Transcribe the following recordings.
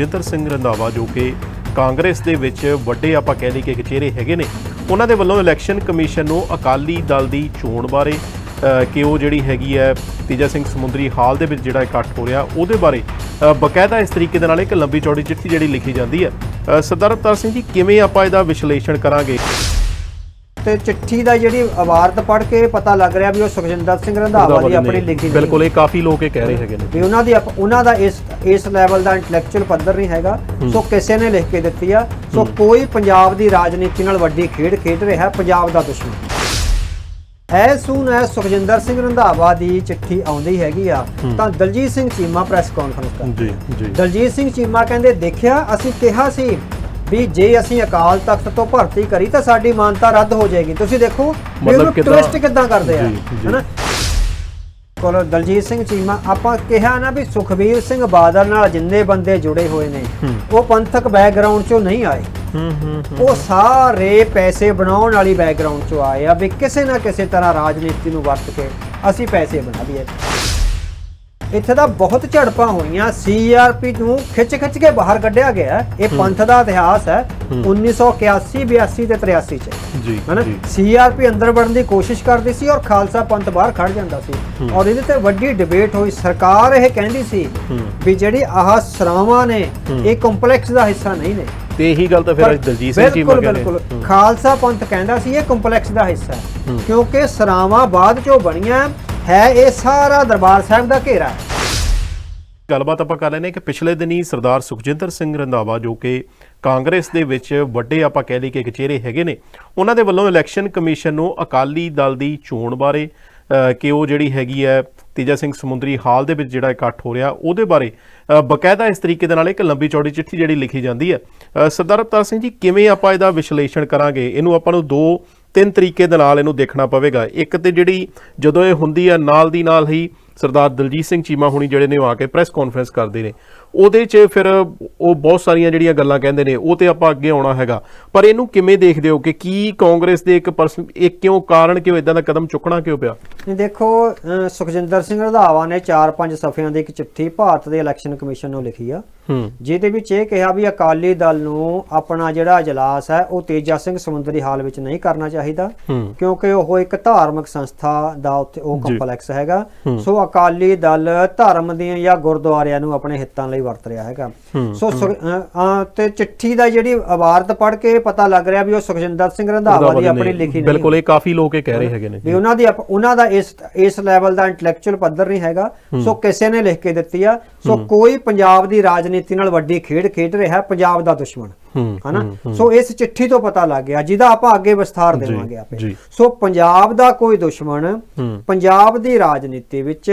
ਸੁਖਜਿੰਦਰ ਸਿੰਘ ਰੰਧਾਵਾ ਜੋ ਕਿ ਕਾਂਗਰਸ ਦੇ ਵਿੱਚ ਵੱਡੇ ਆਪਾਂ ਕਹਿ ਲਈਏ ਕਿ ਚਿਹਰੇ ਹੈਗੇ ਨੇ ਉਹਨਾਂ ਦੇ ਵੱਲੋਂ ਇਲੈਕਸ਼ਨ ਕਮਿਸ਼ਨ ਨੂੰ ਅਕਾਲੀ ਦਲ ਦੀ ਚੋਣ ਬਾਰੇ ਕਿ ਉਹ ਜਿਹੜੀ ਹੈਗੀ ਹੈ ਤੇਜਾ ਸਿੰਘ ਸਮੁੰਦਰੀ ਹਾਲ ਦੇ ਵਿੱਚ ਜਿਹੜਾ ਇਕੱਠ ਹੋ ਰਿਹਾ ਉਹਦੇ ਬਾਰੇ ਅ, ਬਕਾਇਦਾ ਇਸ ਤਰੀਕੇ ਦੇ ਨਾਲ ਇੱਕ ਲੰਬੀ ਚੌੜੀ ਚਿੱਠੀ ਜਿਹੜੀ ਲਿਖੀ ਜਾਂਦੀ ਹੈ। ਸਰਦਾਰ ਅਵਤਾਰ ਸਿੰਘ ਜੀ ਕਿਵੇਂ ਆਪਾਂ ਇਹਦਾ ਵਿਸ਼ਲੇਸ਼ਣ ਕਰਾਂਗੇ? ਤੇ ਚਿੱਠੀ ਦਾ ਜਿਹੜੀ ਆਵਾਰਤ ਪੜ੍ਹ ਕੇ ਪਤਾ ਲੱਗ ਰਿਹਾ ਵੀ ਉਹ ਸੁਖਜਿੰਦਰ ਸਿੰਘ ਰੰਧਾਵਾ ਦੀ ਆਪਣੀ ਲਿਖੀ ਨਹੀਂ ਬਿਲਕੁਲ ਇਹ ਕਾਫੀ ਲੋਕ ਇਹ ਕਹਿ ਰਹੇ ਹੈਗੇ ਨੇ। ਵੀ ਉਹਨਾਂ ਦੀ ਉਹਨਾਂ ਦਾ ਇਸ ਇਸ ਲੈਵਲ ਦਾ ਇੰਟੈਲੈਕਚੁਅਲ ਪੱਧਰ ਨਹੀਂ ਹੈਗਾ। ਸੋ ਕਿਸੇ ਨੇ ਲਿਖ ਕੇ ਦਿੱਤੀ ਆ। ਸੋ ਕੋਈ ਪੰਜਾਬ ਦੀ ਰਾਜਨੀਤੀ ਨਾਲ ਵੱਡੀ ਖੇਡ ਖੇਡ ਰਿਹਾ ਪੰਜਾਬ ਦਾ ਦੁਸ਼ਮਣ। As soon as Sukhjinder Singh Randhawa ਦੀ ਚਿੱਠੀ ਆਉਂਦੀ ਹੈਗੀ ਆ ਤਾਂ ਦਲਜੀਤ ਸਿੰਘ ਚੀਮਾ ਪ੍ਰੈਸ ਕਾਨਫਰੰਸ ਕਰ ਜੀ ਜੀ। ਦਲਜੀਤ ਸਿੰਘ ਚੀਮਾ ਕਹਿੰਦੇ ਦੇਖਿਆ ਅਸੀਂ ਕਿਹਾ ਸੀ ਵੀ ਜੇ ਅਸੀਂ ਅਕਾਲ ਤਖਤ ਤੋਂ ਭਰਤੀ ਕਰੀ ਤਾਂ ਸਾਡੀ ਮਾਨਤਾ ਰੱਦ ਹੋ ਜਾਏਗੀ। ਤੁਸੀਂ ਦੇਖੋ ਮਤਲਬ ਟਵਿਸਟ ਕਿੱਦਾਂ ਕਰਦੇ ਆ। ਹਨਾ? ਕੋਲ ਦਲਜੀਤ ਸਿੰਘ ਚੀਮਾ ਆਪਾਂ ਕਿਹਾ ਨਾ ਵੀ ਸੁਖਬੀਰ ਸਿੰਘ ਬਾਦਲ ਨਾਲ ਜਿੰਨੇ ਬੰਦੇ ਜੁੜੇ ਹੋਏ ਨੇ ਉਹ ਪੰਥਕ ਬੈਕਗ੍ਰਾਉਂਡ ਚੋਂ ਨਹੀਂ ਆਏ। ਉਹ ਸਾਰੇ ਪੈਸੇ ਬਣਾਉਣ ਵਾਲੀ ਬੈਕਗ੍ਰਾਉਂਡ ਚੋਂ ਆਏ ਆ ਵੀ ਕਿਸੇ ਨਾ ਕਿਸੇ ਤਰ੍ਹਾਂ ਰਾਜਨੀਤੀ ਨੂੰ ਵਰਤ ਕੇ ਅਸੀਂ ਪੈਸੇ ਬਣਾ ਲਈਏ ਇੱਥੇ ਤਾਂ ਬਹੁਤ ਝੜਪਾਂ ਹੋਈਆਂ ਸੀਆਰਪੀ ਨੂੰ ਖਿੱਚ ਖਿੱਚ ਕੇ ਬਾਹਰ ਕੱਢਿਆ ਗਿਆ। ਇਹ ਪੰਥ ਦਾ ਇਤਿਹਾਸ ਹੈ। 1981 82 ਤੇ 83 ਚ। ਜੀ ਹਨਾ? ਜੀ। ਸੀਆਰਪੀ ਅੰਦਰ ਵੜਨ ਦੀ ਕੋਸ਼ਿਸ਼ ਕਰਦੀ ਸੀ ਔਰ ਖਾਲਸਾ ਪੰਥ ਬਾਹਰ ਖੜ ਜਾਂਦਾ ਸੀ। ਔਰ ਇਹਦੇ ਤੇ ਵੱਡੀ ਡਿਬੇਟ ਹੋਈ। ਸਰਕਾਰ ਇਹ ਕਹਿੰਦੀ ਸੀ ਵੀ ਜਿਹੜੀ ਆਹ ਸਰਾਵਾਂ ਨੇ ਇਹ ਕੰਪਲੈਕਸ ਦਾ ਹਿੱਸਾ ਨਹੀਂ ਨੇ। ਤੇ ਇਹੀ ਗੱਲ ਤਾਂ ਫਿਰ ਦਲਜੀਤ ਸਿੰਘ ਬਿਲਕੁਲ ਕਹਿੰਦੇ ਬਿਲਕੁਲ। ਖਾਲਸਾ ਪੰਥ ਕਹਿੰਦਾ ਸੀ ਇਹ ਕੰਪਲੈਕਸ ਦਾ ਹਿੱਸਾ ਹੈ। ਕਿਉਂਕਿ ਸਰਾਵਾਂ ਬਾਅਦ ਚੋਂ ਬਣੀਆਂ। ਹੈ ਇਹ ਸਾਰਾ ਦਰਬਾਰ ਸਾਹਿਬ ਦਾ ਘੇਰਾ। ਹੈ ਗੱਲਬਾਤ ਆਪਾਂ ਕਰ ਲੈਨੇ ਕਿ ਪਿਛਲੇ ਦਿਨੀ ਸਰਦਾਰ ਸੁਖਜਿੰਦਰ ਸਿੰਘ ਰੰਧਾਵਾ ਜੋ ਕਿ ਕਾਂਗਰਸ ਦੇ ਵਿੱਚ ਵੱਡੇ ਆਪਾਂ ਕਹਿ ਲਈਏ ਕਿ ਚਿਹਰੇ ਹੈਗੇ ਨੇ ਉਹਨਾਂ ਦੇ ਵੱਲੋਂ ਇਲੈਕਸ਼ਨ ਕਮਿਸ਼ਨ ਨੂੰ ਅਕਾਲੀ ਦਲ ਦੀ ਚੋਣ ਬਾਰੇ ਅ, ਕਿ ਉਹ ਜਿਹੜੀ ਹੈਗੀ ਹੈ ਤੇਜਾ ਸਿੰਘ ਸਮੁੰਦਰੀ ਹਾਲ ਦੇ ਵਿੱਚ ਜਿਹੜਾ ਇਕੱਠ ਹੋ ਰਿਹਾ ਉਹਦੇ ਬਾਰੇ ਅ, ਬਕਾਇਦਾ ਇਸ ਤਰੀਕੇ ਦੇ ਨਾਲ ਇੱਕ ਲੰਬੀ ਚੌੜੀ ਚਿੱਠੀ ਜਿਹੜੀ ਲਿਖੀ ਜਾਂਦੀ ਹੈ। ਅ, ਸਰਦਾਰ ਅਵਤਾਰ ਸਿੰਘ ਜੀ ਕਿਵੇਂ ਆਪਾਂ ਇਹਦਾ ਵਿਸ਼ਲੇਸ਼ਣ ਕਰਾਂਗੇ? ਇਹਨੂੰ ਆਪਾਂ ਨੂੰ ਦੋ ਤਿੰਨ ਤਰੀਕੇ ਦੇ ਨਾਲ ਇਹਨੂੰ ਦੇਖਣਾ ਪਵੇਗਾ। ਇੱਕ ਤੇ ਜਿਹੜੀ ਜਦੋਂ ਇਹ ਹੁੰਦੀ ਆ ਨਾਲ ਦੀ ਨਾਲ ਹੀ ਸਰਦਾਰ ਦਲਜੀਤ ਸਿੰਘ ਚੀਮਾ ਹੁਣੀ ਜਿਹੜੇ ਨੇ ਉਹ ਆ ਕੇ ਪ੍ਰੈਸ ਕਾਨਫਰੰਸ ਕਰਦੇ ਨੇ। ਉਹਦੇ 'ਚ ਫਿਰ ਉਹ ਬਹੁਤ ਸਾਰੀਆਂ ਜਿਹੜੀਆਂ ਗੱਲਾਂ ਕਹਿੰਦੇ ਨੇ ਉਹ ਤੇ ਆਪਾਂ ਅੱਗੇ ਆਉਣਾ ਹੈਗਾ। ਪਰ ਇਹਨੂੰ ਕਿਵੇਂ ਦੇਖਦੇ ਹੋ ਕਿ ਕੀ ਕਾਂਗਰਸ ਦੇ ਇੱਕ ਪਰਸਨ ਇਹ ਕਿਉਂ ਕਾਰਨ ਕਿਉਂ ਇਦਾਂ ਦਾ ਕਦਮ ਚੁੱਕਣਾ ਕਿਉਂ ਪਿਆ? ਦੇਖੋ ਸੁਖਜਿੰਦਰ ਸਿੰਘ ਰੰਧਾਵਾ ਨੇ 4-5 ਸਫ਼ਿਆਂ ਦੀ ਇੱਕ ਚਿੱਠੀ ਭਾਰਤ ਦੇ ਇਲੈਕਸ਼ਨ ਕਮਿਸ਼ਨ ਨੂੰ ਲਿਖੀ ਆ। ਜਿਹਦੇ ਵਿੱਚ ਇਹ ਕਿਹਾ ਵੀ ਅਕਾਲੀ ਦਲ ਨੂੰ ਆਪਣਾ ਜਿਹੜਾ ਇਜਲਾਸ ਹੈ ਉਹ ਤੇਜਾ ਸਿੰਘ ਸਮੁੰਦਰੀ ਹਾਲ ਵਿੱਚ ਨਹੀਂ ਕਰਨਾ ਚਾਹੀਦਾ। ਕਿਉਂਕਿ ਉਹ ਇੱਕ ਧਾਰਮਿਕ ਸੰਸਥਾ ਦਾ ਉੱਥੇ ਉਹ। ਕੰਪਲੈਕਸ ਹੈਗਾ। ਸੋ ਅਕਾਲੀ ਦਲ ਧਰਮ ਦੀਆਂ ਜਾਂ ਗੁਰਦੁਆਰਿਆਂ ਨੂੰ ਆਪਣੇ ਹਿੱਤਾਂ ਲਈ ਵਰਤ ਰਿਹਾ ਹੈਗਾ। ਹੂੰ, ਸੋ ਤੇ ਚਿੱਠੀ ਦਾ ਜਿਹੜੀ ਆਵਾਰਤ ਪੜ੍ਹ ਕੇ ਪਤਾ ਲੱਗ ਰਿਹਾ ਵੀ ਉਹ ਸੁਖਜਿੰਦਰ ਸਿੰਘ ਰੰਧਾਵਾ ਦੀ ਆਪਣੀ ਲਿਖੀ ਨਹੀਂ ਬਿਲਕੁਲ ਇਹ ਕਾਫੀ ਲੋਕ ਇਹ ਕਹਿ ਰਹੇ ਹੈਗੇ ਨੇ ਵੀ ਉਹਨਾਂ ਦੀ ਉਹਨਾਂ ਦਾ ਇਸ ਇਸ ਲੈਵਲ ਦਾ ਇੰਟੈਲੈਕਚੁਅਲ ਪੱਧਰ ਨਹੀਂ ਹੈਗਾ। ਸੋ ਕਿਸੇ ਨੇ ਲਿਖ ਕੇ ਦਿੱਤੀ ਆ। ਸੋ ਕੋਈ ਪੰਜਾਬ ਦੀ ਰਾਜਨੀਤੀ ਨਾਲ ਵੱਡੀ ਖੇਡ ਖੇਡ ਰਿਹਾ ਹੈ ਪੰਜਾਬ ਦਾ ਦੁਸ਼ਮਣ। ਹੂੰ ਹਨਾ? ਸੋ ਇਸ ਚਿੱਠੀ ਤੋਂ ਪਤਾ ਲੱਗ ਗਿਆ ਜਿਹਦਾ ਆਪਾਂ ਅੱਗੇ ਵਿਸਥਾਰ ਦੇਵਾਂਗੇ ਆਪੇ। ਸੋ ਪੰਜਾਬ ਦਾ ਕੋਈ ਦੁਸ਼ਮਣ ਹੂੰ। ਪੰਜਾਬ ਦੀ ਰਾਜਨੀਤੀ ਵਿੱਚ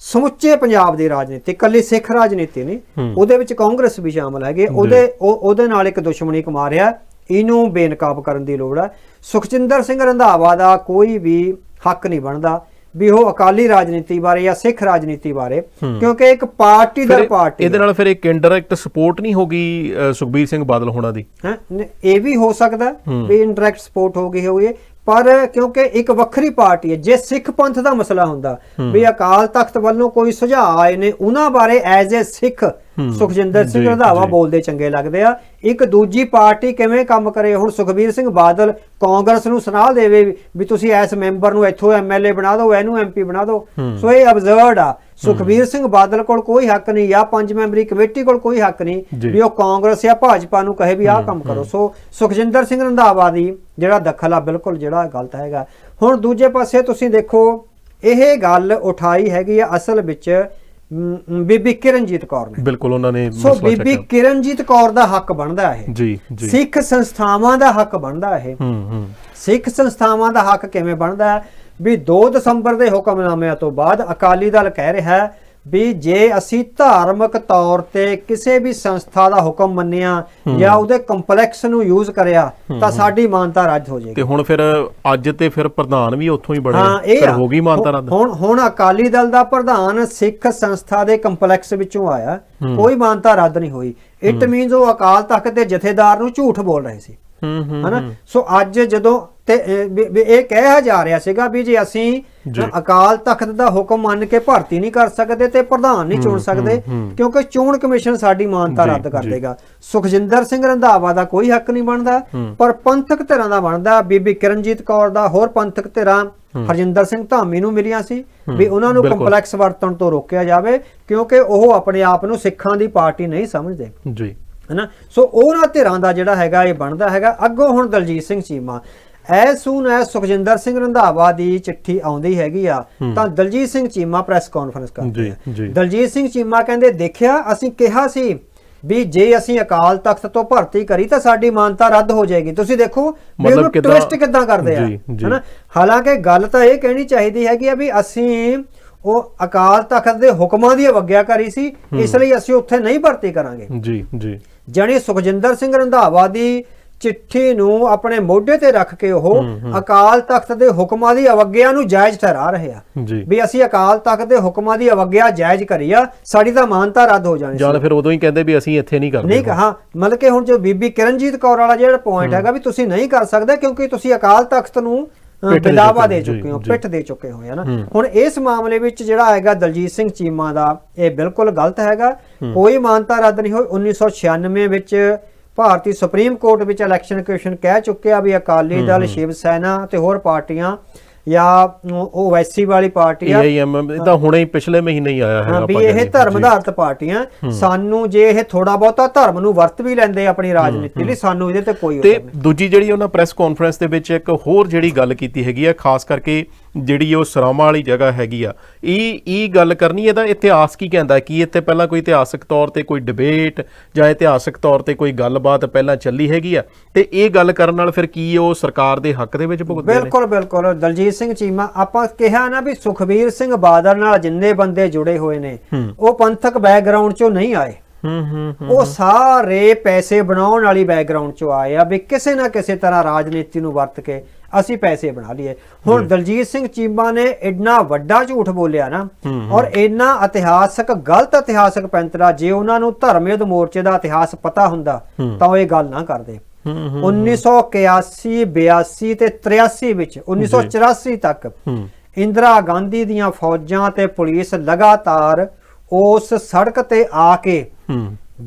ਸਮੁੱਚੇ ਪੰਜਾਬ ਦੀ ਰਾਜਨੀਤੀ ਕੱਲੀ ਸਿੱਖ ਰਾਜਨੀਤੀ ਨਹੀਂ ਹੂੰ। ਉਹਦੇ ਵਿੱਚ ਕਾਂਗਰਸ ਵੀ ਸ਼ਾਮਲ ਹੈਗੇ। ਉਹਦੇ ਉਹ- ਉਹਦੇ ਨਾਲ ਇੱਕ ਦੁਸ਼ਮਣੀ ਕਮਾ ਰਿਹਾ ਇਹਨੂੰ ਬੇਨਕਾਬ ਕਰਨ ਦੀ ਲੋੜ ਹੈ। ਸੁਖਜਿੰਦਰ ਸਿੰਘ ਰੰਧਾਵਾ ਦਾ ਕੋਈ ਵੀ ਹੱਕ ਨਹੀਂ ਬਣਦਾ ਵੀ ਉਹ ਅਕਾਲੀ ਰਾਜਨੀਤੀ ਬਾਰੇ ਜਾਂ ਸਿੱਖ ਰਾਜਨੀਤੀ ਬਾਰੇ ਕਿਉਂਕਿ ਇੱਕ ਪਾਰਟੀ ਦਰ ਫਿਰ ਪਾਰਟੀ ਇਹਦੇ ਨਾਲ ਫਿਰ ਇੱਕ ਇਨਡਾਇਰੈਕਟ ਸਪੋਰਟ ਨਹੀਂ ਹੋਗੀ ਅ, ਸੁਖਬੀਰ ਸਿੰਘ ਬਾਦਲ ਹੋਣਾ ਦੀ? ਹੈ? ਇਹ ਵੀ ਹੋ ਸਕਦਾ ਵੀ ਇਨਡਾਇਰੈਕਟ ਸਪੋਰਟ ਹੋ ਗਈ ਹੋਵੇ। ਪਰ ਕਿਉਂਕਿ ਇੱਕ ਵੱਖਰੀ ਪਾਰਟੀ ਹੈ ਜੇ ਸਿੱਖ ਪੰਥ ਦਾ ਮਸਲਾ ਹੁੰਦਾ ਵੀ ਅਕਾਲ ਤਖਤ ਵੱਲੋਂ ਕੋਈ ਸੁਝਾਅ ਆਏ ਨੇ ਉਹਨਾਂ ਬਾਰੇ ਐਜ਼ ਅ ਸਿੱਖ ਸੁਖਜਿੰਦਰ ਸਿੰਘ ਰੰਧਾਵਾ। ਬੋਲਦੇ ਚੰਗੇ ਲੱਗਦੇ ਆ। ਇੱਕ ਦੂਜੀ ਪਾਰਟੀ ਕਿਵੇਂ ਕੰਮ ਕਰੇ? ਹੁਣ ਸੁਖਬੀਰ ਸਿੰਘ ਬਾਦਲ ਕਾਂਗਰਸ ਨੂੰ ਸੁਨਾਹ ਦੇਵੇ ਵੀ ਤੁਸੀਂ ਐਸ ਮੈਂਬਰ ਨੂੰ ਇੱਥੋਂ ਐਮਐਲਏ ਬਣਾ ਦਿਓ ਇਹਨੂੰ ਐਮਪੀ ਬਣਾ ਦਿਓ। ਸੋ ਇਹ ਅਬਜ਼ਰਡ ਆ। ਸੁਖਬੀਰ ਸਿੰਘ ਬਾਦਲ ਕੋਲ ਕੋਈ ਹੱਕ ਨਹੀਂ ਜਾਂ ਪੰਜ ਮੈਂਬਰੀ ਕਮੇਟੀ ਕੋਲ ਕੋਈ ਹੱਕ ਨਹੀਂ। ਵੀ ਉਹ ਕਾਂਗਰਸ ਜਾਂ ਭਾਜਪਾ ਨੂੰ ਕਹੇ ਵੀ ਆਹ ਕੰਮ ਕਰੋ। ਸੋ ਸੁਖਜਿੰਦਰ ਸਿੰਘ ਰੰਧਾਵਾ ਦੀ ਜਿਹੜਾ ਦਖਲ ਆ ਬਿਲਕੁਲ ਜਿਹੜਾ ਗਲਤ ਹੈਗਾ। ਹੁਣ ਦੂਜੇ ਪਾਸੇ ਤੁਸੀਂ ਦੇਖੋ ਇਹ ਗੱਲ ਉਠਾਈ ਹੈਗੀ ਆ ਅਸਲ ਵਿੱਚ ਬੀਬੀ ਕਿਰਨਜੀਤ ਕੌਰ ਨੇ। ਬਿਲਕੁਲ ਉਹਨਾਂ ਨੇ ਸੋ ਬੀਬੀ ਕਿਰਨਜੀਤ ਕੌਰ ਦਾ ਹੱਕ ਬਣਦਾ ਇਹ। ਜੀ ਜੀ। ਸਿੱਖ ਸੰਸਥਾਵਾਂ ਦਾ ਹੱਕ ਬਣਦਾ ਇਹ। ਹੂੰ ਹੂੰ। ਸਿੱਖ ਸੰਸਥਾਵਾਂ ਦਾ ਹੱਕ ਕਿਵੇਂ ਬਣਦਾ ਹੈ? ਵੀ 2 ਦਸੰਬਰ ਦੇ ਹੁਕਮਨਾਮਿਆਂ ਤੋਂ ਬਾਅਦ ਅਕਾਲੀ ਦਲ ਕਹਿ ਰਿਹਾ ਹੈ ਵੀ ਜੇ ਅਸੀਂ ਧਾਰਮਿਕ ਤੌਰ ਤੇ ਕਿਸੇ ਵੀ ਸੰਸਥਾ ਦਾ ਹੁਕਮ ਮੰਨਿਆ ਜਾਂ ਉਹਦੇ ਕੰਪਲੈਕਸ ਨੂੰ ਯੂਜ਼ ਕਰਿਆ ਤਾਂ ਸਾਡੀ ਮਾਨਤਾ ਰੱਦ ਹੋ ਜਾਏਗੀ। ਤੇ ਹੁਣ ਫਿਰ ਅੱਜ ਤੇ ਫਿਰ ਪ੍ਰਧਾਨ ਵੀ ਉੱਥੋਂ ਹੀ ਬਣੇ ਫਿਰ। ਹੋ ਗਈ ਮਾਨਤਾ ਰੱਦ। ਹੁਣ ਹੁਣ ਅਕਾਲੀ ਦਲ ਦਾ ਪ੍ਰਧਾਨ ਸਿੱਖ ਸੰਸਥਾ ਦੇ ਕੰਪਲੈਕਸ ਵਿੱਚੋਂ ਆਇਆ ਕੋਈ ਮਾਨਤਾ ਰੱਦ ਨਹੀਂ ਹੋਈ। ਇਟ ਮੀਨਸ ਉਹ ਅਕਾਲ ਤਖਤ ਦੇ ਜਥੇਦਾਰ ਨੂੰ ਝੂਠ ਬੋਲ ਰਹੇ ਸੀ। ਹਨਾ? ਸੋ ਅੱਜ ਜਦੋਂ ਤੇ ਇਹ ਕਿਹਾ ਜਾ ਰਿਹਾ ਸੀਗਾ ਵੀ ਜੇ ਅਸੀਂ। ਅਕਾਲ ਤਖਤ ਦਾ ਹੁਕਮ ਮੰਨ ਕੇ ਭਰਤੀ ਨਹੀਂ ਕਰ ਸਕਦੇ ਤੇ ਪ੍ਰਧਾਨ ਨਹੀਂ ਚੁਣ ਸਕਦੇ ਕਿਉਂਕਿ ਚੋਣ ਕਮਿਸ਼ਨ ਸਾਡੀ ਮਾਨਤਾ ਰੱਦ ਕਰ। ਦੇਗਾ। ਸੁਖਜਿੰਦਰ ਸਿੰਘ ਰੰਧਾਵਾ ਦਾ ਕੋਈ ਹੱਕ ਨਹੀਂ ਬਣਦਾ ਪਰ ਪੰਥਕ ਧਿਰਾਂ ਦਾ ਬਣਦਾ। ਬੀਬੀ ਕਿਰਨਜੀਤ ਕੌਰ ਦਾ ਹੋਰ ਪੰਥਕ ਧਿਰਾਂ ਹਰਜਿੰਦਰ ਸਿੰਘ ਧਾਮੀ ਨੂੰ ਮਿਲੀਆਂ ਸੀ ਵੀ ਉਹਨਾਂ ਨੂੰ। ਕੰਪਲੈਕਸ ਵਰਤਣ ਤੋਂ ਰੋਕਿਆ ਜਾਵੇ ਕਿਉਂਕਿ ਉਹ ਆਪਣੇ ਆਪ ਨੂੰ ਸਿੱਖਾਂ ਦੀ ਪਾਰਟੀ ਨਹੀਂ ਸਮਝਦੇ। ਜੀ। ਹਨਾ? ਸੋ ਉਹਨਾਂ ਧਿਰਾਂ ਦਾ ਜਿਹੜਾ ਹੈਗਾ ਇਹ ਬਣਦਾ ਹੈਗਾ। ਅੱਗੋਂ ਹੁਣ Daljit Singh Cheema. As soon as Sukhjinder Singh Randhawa ਦੀ ਚਿੱਠੀ ਆਉਂਦੀ ਹੈਗੀ ਆ ਤਾਂ ਦਲਜੀਤ ਸਿੰਘ ਚੀਮਾ ਪ੍ਰੈਸ ਕਾਨਫਰੰਸ ਕਰਦੇ ਜੀ, ਆ। ਦਲਜੀਤ ਸਿੰਘ ਚੀਮਾ ਕਹਿੰਦੇ ਦੇਖਿਆ ਅਸੀਂ ਕਿਹਾ ਸੀ ਵੀ ਜੇ ਅਸੀਂ ਅਕਾਲ ਤਖਤ ਤੋਂ ਭਰਤੀ ਕਰੀ ਤਾਂ ਸਾਡੀ ਮਾਨਤਾ ਰੱਦ ਹੋ ਜਾਏਗੀ। ਤੁਸੀਂ ਦੇਖੋ ਵੀ ਮਤਲਬ ਉਹਨੂੰ ਟਵਿਸਟ ਕਿੱਦਾਂ ਕਰਦੇ ਆ। ਹਨਾ? ਹਾਲਾਂਕਿ ਗੱਲ ਤਾਂ ਇਹ ਕਹਿਣੀ ਚਾਹੀਦੀ ਹੈਗੀ ਆ ਵੀ ਅਸੀਂ ਉਹ ਅਕਾਲ ਤਖਤ ਦੇ ਹੁਕਮਾਂ ਦੀ ਅਵਗਿਆ ਕਰੀ ਸੀ ਇਸ ਲਈ ਅਸੀਂ ਉੱਥੇ ਨਹੀਂ ਭਰਤੀ ਕਰਾਂਗੇ। ਜੀ ਜੀ। ਜਣੀ ਸੁਖਜਿੰਦਰ ਸਿੰਘ ਰੰਧਾਵਾ ਦੀ ਚਿੱਠੀ ਨੂੰ ਆਪਣੇ ਮੋਢੇ ਤੇ ਰੱਖ ਕੇ ਉਹ ਅਕਾਲ ਤਖਤ ਦੇ ਹੁਕਮਾਂ ਦੀ ਅਵਗਿਆ ਨੂੰ ਜਾਇਜ਼ ਠਹਿਰਾ ਰਹੇ ਆ। ਵੀ ਅਸੀਂ ਅਕਾਲ ਤਖਤ ਦੇ ਹੁਕਮਾਂ ਦੀ ਅਵਗਿਆ ਜਾਇਜ਼ ਕਰੀ ਆ ਸਾਡੀ ਤਾਂ ਮਾਨਤਾ ਰੱਦ ਹੋ ਜਾਣੀ ਸੀ। ਜਾਂ ਫਿਰ ਉਦੋਂ ਹੀ ਕਹਿੰਦੇ ਵੀ ਅਸੀਂ ਇੱਥੇ ਨਹੀਂ ਕਰਦੇ ਨਹੀਂ ਕਹਾ ਮਤਲਬ ਕਿ ਹੁਣ ਜੋ ਬੀਬੀ ਕਿਰਨਜੀਤ ਕੌਰ ਵਾਲਾ ਜਿਹੜਾ ਪੁਆਇੰਟ ਹੈਗਾ ਵੀ ਤੁਸੀਂ ਨਹੀਂ ਕਰ ਸਕਦੇ ਕਿਉਂਕਿ ਤੁਸੀਂ ਅਕਾਲ ਤਖਤ ਨੂੰ ਪਿੱਠ ਦੇ ਚੁੱਕੇ ਹੋ, ਹੋ ਪਿੱਠ ਦੇ ਚੁੱਕੇ ਹੋਏ ਹਨਾ ਹੁਣ ਇਸ ਮਾਮਲੇ ਵਿੱਚ ਜਿਹੜਾ ਹੈਗਾ ਦਲਜੀਤ ਸਿੰਘ ਚੀਮਾ ਦਾ ਇਹ ਬਿਲਕੁਲ ਗਲਤ ਹੈਗਾ। ਕੋਈ ਮਾਨਤਾ ਰੱਦ ਨਹੀਂ ਹੋਈ। 1996 ਵਿੱਚ ਭਾਰਤੀ ਸੁਪਰੀਮ ਕੋਰਟ ਵਿੱਚ ਇਲੈਕਸ਼ਨ ਕਮਿਸ਼ਨ ਕਹਿ ਚੁੱਕਿਆ ਵੀ ਅਕਾਲੀ ਦਲ ਸ਼ਿਵ ਸੈਨਾ ਤੇ ਹੋਰ ਪਾਰਟੀਆਂ ਜਾਂ ਉਹ ਵੈਸੀ ਵਾਲੀ ਪਾਰਟੀ ਆ। ਇਹ ਤਾਂ ਹੁਣੇ ਹੀ ਪਿਛਲੇ ਮਹੀਨੇ ਹੀ ਆਇਆ ਹੈ ਵੀ ਇਹ ਧਰਮ ਆਧਾਰਿਤ ਪਾਰਟੀਆਂ ਸਾਨੂੰ ਜੇ ਇਹ ਥੋੜਾ ਬਹੁਤਾ ਧਰਮ ਨੂੰ ਵਰਤ ਵੀ ਲੈਂਦੇ ਆਪਣੀ ਰਾਜਨੀਤੀ ਲਈ ਸਾਨੂੰ ਇਹਦੇ ਤੇ ਕੋਈ ਤੇ ਦੂਜੀ ਜਿਹੜੀ ਉਹਨਾਂ ਪ੍ਰੈਸ ਕਾਨਫਰੰਸ ਦੇ ਵਿੱਚ ਇੱਕ ਹੋਰ ਜਿਹੜੀ ਗੱਲ ਕੀਤੀ ਹੈਗੀ ਆ ਖਾਸ ਕਰਕੇ ਜਿਹੜੀ ਉਹ ਸਰਾਮਾ ਵਾਲੀ ਜਗ੍ਹਾ ਹੈਗੀ ਆ। ਇਹ ਇਹ ਗੱਲ ਕਰਨੀ ਇਹਦਾ ਇਤਿਹਾਸ ਕੀ ਕਹਿੰਦਾ ਕੀ ਇੱਥੇ ਪਹਿਲਾਂ ਕੋਈ ਇਤਿਹਾਸਕ ਤੌਰ ਤੇ ਕੋਈ ਡਿਬੇਟ ਜਾਂ ਇਤਿਹਾਸਕ ਤੌਰ ਤੇ ਕੋਈ ਗੱਲਬਾਤ ਪਹਿਲਾਂ ਚੱਲੀ ਹੈਗੀ ਆ? ਤੇ ਇਹ ਗੱਲ ਕਰਨ ਨਾਲ ਫਿਰ ਕੀ ਉਹ ਸਰਕਾਰ ਦੇ ਹੱਕ ਦੇ ਵਿੱਚ ਭੁਗਤਦੇ ਨੇ? ਬਿਲਕੁਲ ਬਿਲਕੁਲ। ਦਲਜੀਤ ਸਿੰਘ ਚੀਮਾ ਆਪਾਂ ਕਿਹਾ ਨਾ ਵੀ ਸੁਖਬੀਰ ਸਿੰਘ ਬਾਦਲ ਨਾਲ ਜਿੰਨੇ ਬੰਦੇ ਜੁੜੇ ਹੋਏ ਨੇ ਉਹ ਪੰਥਕ ਬੈਕਗ੍ਰਾਉਂਡ ਚੋਂ ਨਹੀਂ ਆਏ। ਹੂੰ ਹੂੰ ਉਹ ਸਾਰੇ ਪੈਸੇ ਬਣਾਉਣ ਵਾਲੀ ਬੈਕਗ੍ਰਾਉਂਡ ਚੋਂ ਆਏ ਆ ਵੀ ਕਿਸੇ ਨਾ ਕਿਸੇ ਤਰ੍ਹਾਂ ਰਾਜਨੀਤੀ ਨੂੰ ਵਰਤ ਕੇ ਅਸੀਂ ਪੈਸੇ ਬਣਾ ਲਈਏ। ਹੁਣ ਦਲਜੀਤ ਸਿੰਘ ਚੀਮਾ ਨੇ ਇੰਨਾ ਵੱਡਾ ਝੂਠ ਬੋਲਿਆ ਨਾ ਔਰ ਇੰਨਾ ਇਤਿਹਾਸਕ ਗਲਤ ਇਤਿਹਾਸਕ ਪੈਂਤਰਾ ਜੇ ਉਹਨਾਂ ਨੂੰ ਧਰਮ ਯੁੱਧ ਮੋਰਚੇ ਦਾ ਇਤਿਹਾਸ ਪਤਾ ਹੁੰਦਾ ਤਾਂ ਉਹ ਇਹ ਗੱਲ ਨਾ ਕਰਦੇ। 1981 82 ਤੇ 83 ਵਿੱਚ 1984 ਤੱਕ ਇੰਦਰਾ ਗਾਂਧੀ ਦੀਆਂ ਫੌਜਾਂ ਤੇ ਪੁਲਿਸ ਲਗਾਤਾਰ ਉਸ ਸੜਕ ਤੇ ਆ ਕੇ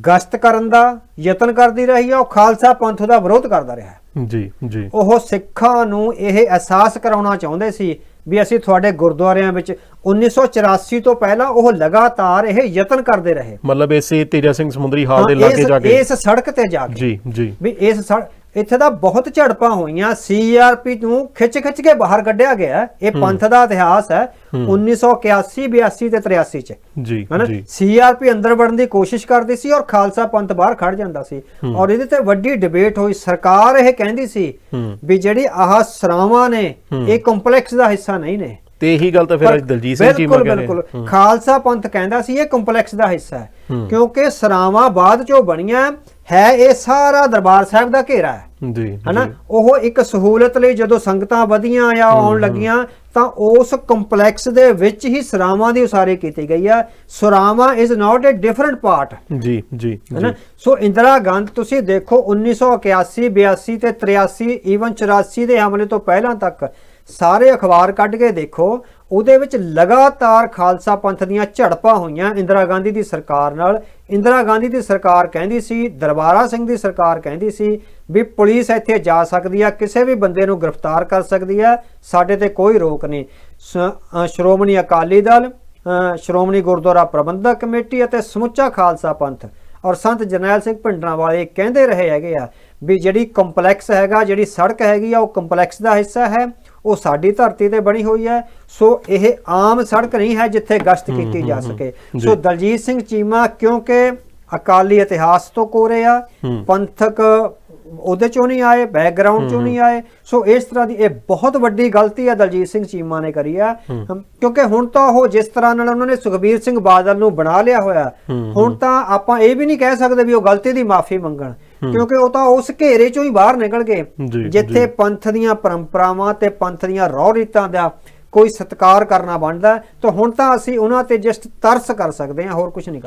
ਗਸ਼ਤ ਕਰਨ ਦਾ ਯਤਨ ਕਰਦੀ ਰਹੀ ਹੈ ਉਹ ਖਾਲਸਾ ਪੰਥ ਦਾ ਵਿਰੋਧ ਕਰਦਾ ਰਿਹਾ। ਜੀ ਜੀ। ਉਹ ਸਿੱਖਾਂ ਨੂੰ ਇਹ ਅਹਿਸਾਸ ਕਰਾਉਣਾ ਚਾਹੁੰਦੇ ਸੀ ਵੀ ਅਸੀਂ ਤੁਹਾਡੇ ਗੁਰਦੁਆਰਿਆਂ ਵਿੱਚ 1984 ਤੋਂ ਪਹਿਲਾਂ ਉਹ ਲਗਾਤਾਰ ਇਹ ਯਤਨ ਕਰਦੇ ਰਹੇ। ਮਤਲਬ ਇਸੇ ਤੇਜਾ ਸਿੰਘ ਸਮੁੰਦਰੀ ਹਾਲ ਦੇ ਲਾਗੇ ਜਾ ਕੇ। ਇਸ ਸੜਕ ਤੇ ਜਾ ਕੇ। ਜੀ ਜੀ। ਵੀ ਇਸ ਸੜ ਇੱਥੇ ਤਾਂ ਬਹੁਤ ਝੜਪਾਂ ਹੋਈਆਂ। ਸੀਆਰਪੀ ਨੂੰ ਖਿੱਚ ਖਿੱਚ ਕੇ ਬਾਹਰ ਕੱਢਿਆ ਗਿਆ। ਇਹ ਪੰਥ ਦਾ ਇਤਿਹਾਸ ਹੈ। 1981 82 ਤੇ 83 ਚ। ਜੀ ਹਨਾ? ਸੀਆਰਪੀ ਅੰਦਰ ਵੜਨ ਦੀ ਕੋਸ਼ਿਸ਼ ਕਰਦੀ ਸੀ ਔਰ ਖਾਲਸਾ ਪੰਥ ਬਾਹਰ ਖੜ ਜਾਂਦਾ ਸੀ। ਔਰ ਇਹਦੇ ਤੇ ਵੱਡੀ ਡਿਬੇਟ ਹੋਈ। ਸਰਕਾਰ ਇਹ ਕਹਿੰਦੀ ਸੀ। ਵੀ ਜਿਹੜੀ ਆਹ ਸਰਾਵਾਂ ਨੇ ਇਹ ਕੰਪਲੈਕਸ ਦਾ ਹਿੱਸਾ ਨਹੀਂ ਨੇ। ਤੇ ਇਹੀ ਗੱਲ ਤਾਂ ਫਿਰ ਅੱਜ ਦਲਜੀਤ ਸਿੰਘ ਚੀਮਾ ਬਿਲਕੁਲ ਬਿਲਕੁਲ। ਖਾਲਸਾ ਪੰਥ ਕਹਿੰਦਾ ਸੀ ਇਹ ਕੰਪਲੈਕਸ ਦਾ ਹਿੱਸਾ ਹੈ ਕਿਉਂਕਿ ਸਰਾਵਾਂ ਬਾਅਦ ਚੋਂ ਬਣੀਆਂ ਹੈ ਇਹ ਸਾਰਾ ਦਰਬਾਰ ਸਾਹਿਬ ਦਾ ਘੇਰਾ ਹੈ। ਜੀ ਹਨਾ? ਉਹ ਇੱਕ ਸਹੂਲਤ ਲਈ ਜਦੋਂ ਸੰਗਤਾਂ ਵਧੀਆਂ ਆ ਆਉਣ ਲੱਗੀਆਂ ਤਾਂ ਉਸ ਕੰਪਲੈਕਸ ਦੇ ਵਿੱਚ ਹੀ ਸਰਾਵਾਂ ਦੀ ਉਸਾਰੀ ਕੀਤੀ ਗਈ ਆ ਸਰਾਵਾਂ is not a different part ਜੀ ਜੀ ਹੈਨਾ? ਸੋ ਇੰਦਰਾ ਗਾਂਧੀ ਤੁਸੀਂ ਦੇਖੋ 1981 82 ਤੇ 83 ਈਵਨ 84 ਦੇ ਹਮਲੇ ਤੋਂ ਪਹਿਲਾਂ ਤੱਕ ਸਾਰੇ ਅਖਬਾਰ ਕੱਢ ਕੇ ਦੇਖੋ, ਉਹਦੇ ਵਿੱਚ ਲਗਾਤਾਰ ਖਾਲਸਾ ਪੰਥ ਦੀਆਂ ਝੜਪਾਂ ਹੋਈਆਂ ਇੰਦਰਾ ਗਾਂਧੀ ਦੀ ਸਰਕਾਰ ਨਾਲ। ਇੰਦਰਾ ਗਾਂਧੀ ਦੀ ਸਰਕਾਰ ਕਹਿੰਦੀ ਸੀ, ਦਰਬਾਰਾ ਸਿੰਘ ਦੀ ਸਰਕਾਰ ਕਹਿੰਦੀ ਸੀ ਵੀ ਪੁਲਿਸ ਇੱਥੇ ਜਾ ਸਕਦੀ ਆ, ਕਿਸੇ ਵੀ ਬੰਦੇ ਨੂੰ ਗ੍ਰਿਫਤਾਰ ਕਰ ਸਕਦੀ ਆ, ਸਾਡੇ ਤੇ ਕੋਈ ਰੋਕ ਨਹੀਂ। ਸ- ਸ਼੍ਰੋਮਣੀ ਅਕਾਲੀ ਦਲ ਸ਼੍ਰੋਮਣੀ ਗੁਰਦੁਆਰਾ ਪ੍ਰਬੰਧਕ ਕਮੇਟੀ ਅਤੇ ਸਮੁੱਚਾ ਖਾਲਸਾ ਪੰਥ। ਔਰ ਸੰਤ ਜਰਨੈਲ ਸਿੰਘ ਭਿੰਡਰਾਂ ਵਾਲੇ ਕਹਿੰਦੇ ਰਹੇ ਹੈਗੇ ਆ ਵੀ ਜਿਹੜੀ ਕੰਪਲੈਕਸ ਹੈਗਾ ਜਿਹੜੀ ਸੜਕ ਹੈਗੀ ਆ ਉਹ ਕੰਪਲੈਕਸ ਦਾ ਹਿੱਸਾ ਹੈ ਉਹ ਸਾਡੀ ਧਰਤੀ ਤੇ ਬਣੀ ਹੋਈ ਹੈ। ਸੋ ਇਹ ਆਮ ਸੜਕ ਨਹੀਂ ਹੈ ਜਿੱਥੇ ਗਸ਼ਤ ਕੀਤੀ ਜਾ ਸਕੇ। ਸੋ ਦਲਜੀਤ ਸਿੰਘ ਚੀਮਾ ਕਿਉਂਕਿ ਅਕਾਲੀ ਇਤਿਹਾਸ ਤੋਂ ਕੋਰੇ ਆ ਪੰਥਕ ਉਹਦੇ ਚੋਂ ਨਹੀਂ ਆਏ ਬੈਕਗ੍ਰਾਉਂਡ ਚੋਂ ਨਹੀਂ ਆਏ। ਸੋ ਇਸ ਤਰ੍ਹਾਂ ਦੀ ਇਹ ਬਹੁਤ ਵੱਡੀ ਗਲਤੀ ਹੈ ਦਲਜੀਤ ਸਿੰਘ ਚੀਮਾ ਨੇ ਕਰੀ ਆ। ਕਿਉਂਕਿ ਹੁਣ ਤਾਂ ਉਹ ਜਿਸ ਤਰ੍ਹਾਂ ਨਾਲ ਉਹਨਾਂ ਨੇ ਸੁਖਬੀਰ ਸਿੰਘ ਬਾਦਲ ਨੂੰ ਬਣਾ ਲਿਆ ਹੋਇਆ ਹੁਣ ਤਾਂ ਆਪਾਂ ਇਹ ਵੀ ਨਹੀਂ ਕਹਿ ਸਕਦੇ ਵੀ ਉਹ ਗਲਤੀ ਦੀ ਮਾਫੀ ਮੰਗਣ। ਕਿਉਂਕਿ ਉਹ ਤਾਂ ਉਸ ਘੇਰੇ ਚੋਂ ਹੀ ਬਾਹਰ ਨਿਕਲ ਗਏ ਜਿੱਥੇ ਪੰਥ ਦੀਆਂ ਪਰੰਪਰਾਵਾਂ ਤੇ ਪੰਥ ਦੀਆਂ ਰੌ ਰੀਤਾਂ ਦਾ ਕੋਈ ਸਤਿਕਾਰ ਕਰਨਾ ਬਣਦਾ ਤਾਂ ਹੁਣ ਤਾਂ ਅਸੀਂ ਉਹਨਾਂ ਤੇ ਜਸਟ ਤਰਸ ਕਰ ਸਕਦੇ ਹਾਂ ਹੋਰ ਕੁਝ ਨਹੀਂ